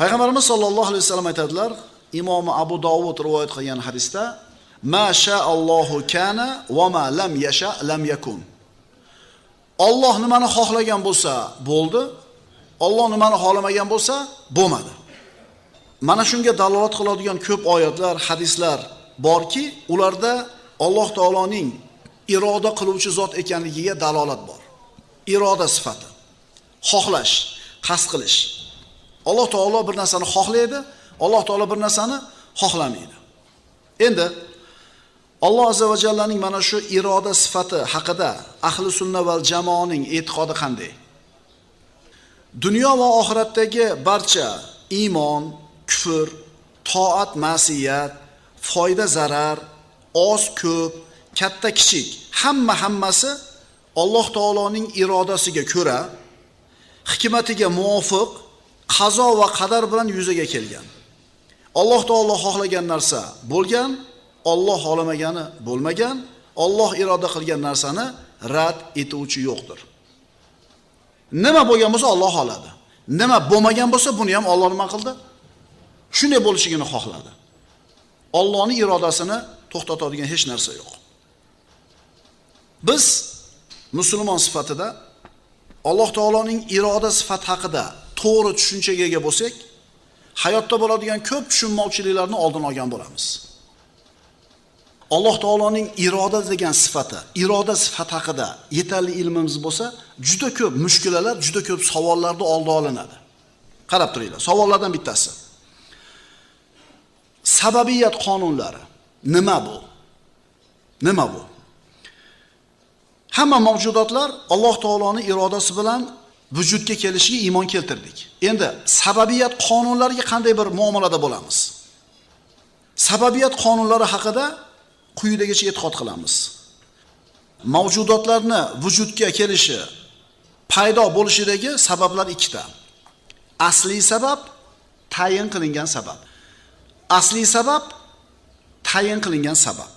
Payg'ambarimiz sollallohu alayhi vasallam aytadilar, imomi Abu Dovud rivoyat qilgan hadisda, "Ma Allohu kana va ma lam yasha lam yakun." Alloh nimani xohlagan bo'lsa, bo'ldi. Alloh nimani xohlamagan bo'lsa, bo'lmadi. Mana shunga dalolat qiladigan ko'p oyatlar, hadislar borki, ularda Alloh taoloning iroda qiluvchi zot ekanligiga dalolat bor. Iroda sifati. Xohlash, qasd qilish. Alloh taolo bir narsani xohlaydi, Alloh taolo bir narsani xohlamaydi. Endi Alloh azza va jallaning mana shu iroda sifati haqida ahli sunna val jamoaning e'tiqodi qanday? Dunyo va oxiratdagi barcha iymon, kufr, toat, ma'siyat, foyda, zarar, oz, ko'p, katta, kichik hamma hammasi Alloh taoloning irodasiga ko'ra, hikmatiga muvofiq qazo va qadar bilan yuzaga kelgan. Alloh taolo xohlagan narsa bo'lgan, Alloh xohlamagani bo'lmagan, Alloh iroda qilgan narsani rad etuvchi yo'qdir. Nima bo'lgan bo'lsa Alloh xoladi. Nima bo'lmagan bo'lsa buni ham Alloh nima qildi? Shunday bo'lishigini xohladi. Allohning irodasini to'xtatadigan hech narsa yo'q. Biz musulmon sifatida Alloh taoloning iroda sifati haqida to'g'ri tushunchaga ega bo'lsak, hayotda bo'ladigan ko'p tushunmovchiliklarni oldin olgan bo'lamiz. Alloh taoloning iroda degan sifati, iroda sifati haqida yetarli ilmimiz bo'lsa, juda ko'p mushkulalar, juda ko'p savollarni oldi olinadi. Qarab turinglar, savollardan bittasi. Sababiyat qonunlari nima bu? Nima bu? Hamma mavjudotlar Alloh taoloning irodasi bilan vujudga kelishiga iymon keltirdik. Endi sababiyat qonunlariga qanday bir muomalada bo'lamiz? Sababiyat qonunlari haqida quyidagicha e'tiqod qilamiz. Mavjudotlarni vujudga kelishi, paydo bo'lishidagi sabablar ikkita. Asliy sabab, tayin qilingan sabab. Asliy sabab, tayin qilingan sabab.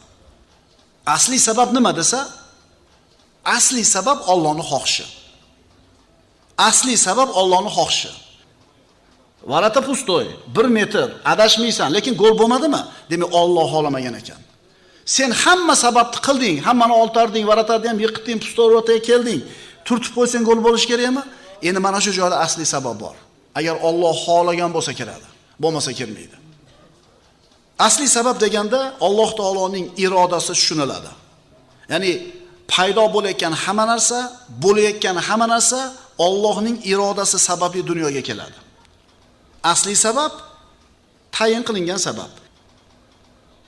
Asliy sabab nima desa? Asliy sabab Allohning xohishi. Asli sabab Allohning xohishi. Varata pustoy, 1 metr adashmaysan, lekin gol bo'lmadimi? Demak, Alloh xolamagan ekan. Sen hamma sababni qilding, hammani oltarding, varatarni ham yiqitding, pustoy kelding. Turtib qo'ysang gol bo'lish kerakmi? Endi mana shu joyda asli sabab bor. Agar Alloh xolagan bo'lsa kiradi, bo'lmasa kirmaydi. Asli sabab deganda Alloh taoloning irodasi tushuniladi. Ya'ni paydo bo'layotgan hamma narsa, bo'layotgan hamma narsa Allohning irodasi sababli dunyoga keladi. Asli sabab tayin qilingan sabab.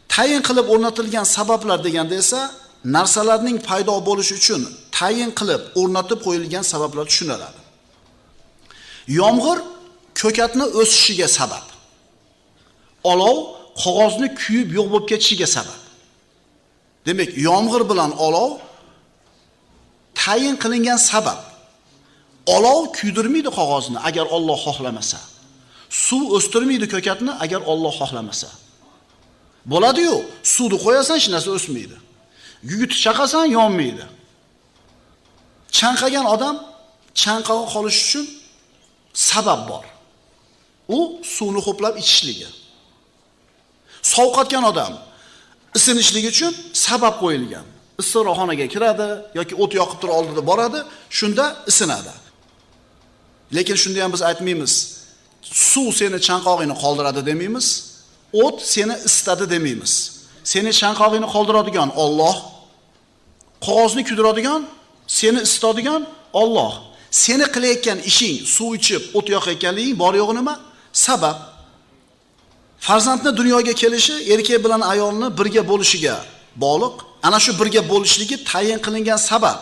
Tayin qilib o'rnatilgan sabablar deganda esa narsalarning paydo bo'lishi uchun tayin qilib o'rnatib qo'yilgan sabablar tushuniladi. Yomg'ir ko'katni o'sishiga sabab. Olov qog'ozni kuyib yo'q bo'lib ketishiga sabab. Demak, yomg'ir bilan olov tayin qilingan sabab. Olov kuydirmaydi qog'ozni agar Alloh xohlamasa. Suv o'stirmaydi ko'katni agar Alloh xohlamasa. Bo'ladi-yu, suvni qo'yasan, hech narsa o'smaydi. Yugutib chaqasan, yonmaydi. Chanqagan odam chanqaga qolish uchun sabab bor. U suvni ho'plab ichishligi. Sovqatgan odam isinishligi uchun sabab qo'yilgan. Issiqroq xonaga kiradi yoki o't yoqib turib oldida boradi, shunda isinadi. Lekin shunda ham biz aytmaymiz. Suv seni chanqog'ingni qoldiradi demaymiz. O't seni isitadi demaymiz. Seni chanqog'ingni qoldiradigan Alloh, qog'ozni kuydiradigan, seni isitadigan Alloh. Seni qilayotgan ishing, suv ichib, o't yoqayotganliging bor yo'g'i nima? Sabab. Farzandni dunyoga kelishi erkak bilan ayolni birga bo'lishiga bog'liq. Ana shu birga bo'lishligi tayin qilingan sabab.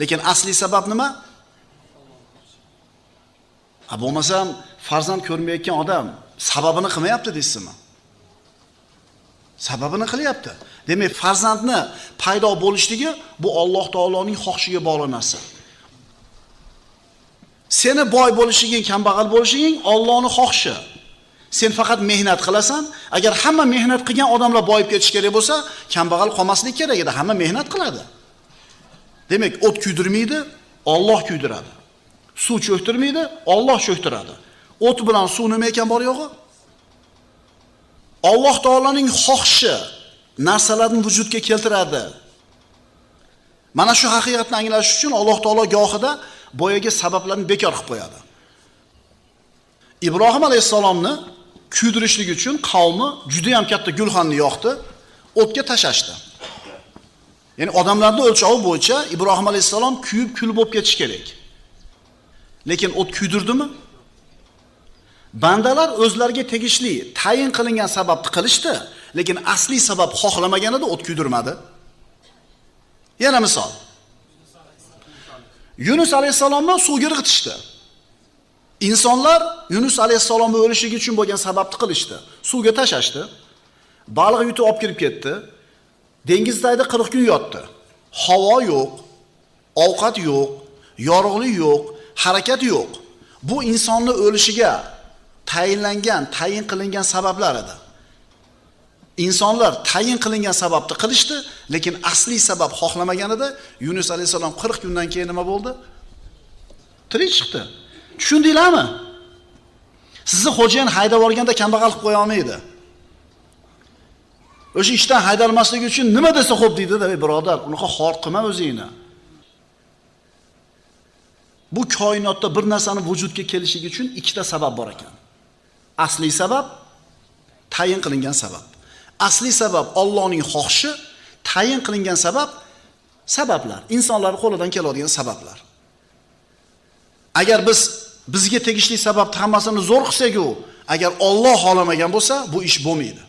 Lekin asli sabab nima? A bo'lmasam farzand ko'rmayotgan odam sababini qilmayapti deysizmi? Sababini qilyapti. Demak, farzandni paydo bo'lishligi bu Alloh taoloning xohishiga bog'liq narsa. Seni boy bo'lishing, kambag'al bo'lishing Allohning xohishi. Sen faqat mehnat qilasan. Agar hamma mehnat qilgan odamlar boyib ketish kerak bo'lsa, kambag'al qolmaslik kerak edi. Hamma mehnat qiladi. Demak, o't kuydirmaydi, Alloh kuydiradi. Suv cho'ktirmaydi, Alloh cho'ktiradi. O't bilan suv nima ekan bor yo'g'i? Alloh taolaning xohishi narsalarni vujudga keltiradi. Mana shu haqiqatni anglash uchun Alloh taolo gohida boyaga sabablarni bekor qilib qo'yadi. Ibrohim alayhisalomni kuydirishlik uchun qavmi juda ham katta gulxonni yoqdi, o'tga tashashdi. Ya'ni odamlarning o'lchovi bo'yicha Ibrohim alayhisalom kuyib kul bo'lib ketish kerak. Lekin o't kuydirdimi? Bandalar o'zlariga tegishli tayin qilingan sababni qilishdi, lekin asli sabab xohlamaganida o't kuydirmadi. Yana misol. Yunus alayhisalomni suvga irg'itishdi. Insonlar Yunus alayhissalomni o'lishligi uchun bo'lgan sababni qilishdi. Suvga tashlashdi Baliq yutib olib kirib ketdi. Dengizdagi 40 kun yotdi. Havo yo'q, ovqat yo'q, yorug'lik yo'q, harakat yo'q. Bu insonni o'lishiga tayinlangan, tayin qilingan sabablar edi. Insonlar tayin qilingan sababni qilishdi, lekin asli sabab xohlamaganida Yunus alayhisalom 40 kundan keyin nima bo'ldi? Tirik chiqdi. Tushundinglarmi? Sizni xo'jayin haydab yuborganda kambag'al qilib qo'ya olmaydi. O'sha ishdan haydalmasligi uchun nima desa xo'p deydida ey birodar, unaqa xor qilma o'zingni. Bu koinotda bir narsani vujudga kelishligi uchun ikkita sabab bor ekan. Asli sabab tayin qilingan sabab. Asli sabab Allohning xohishi, tayin qilingan sabab sabablar, insonlar qo'lidan keladigan sabablar. Agar biz bizga tegishli sababni hammasini zo'r qilsak-ku, agar Alloh xolamagan bo'lsa, bu ish bo'lmaydi.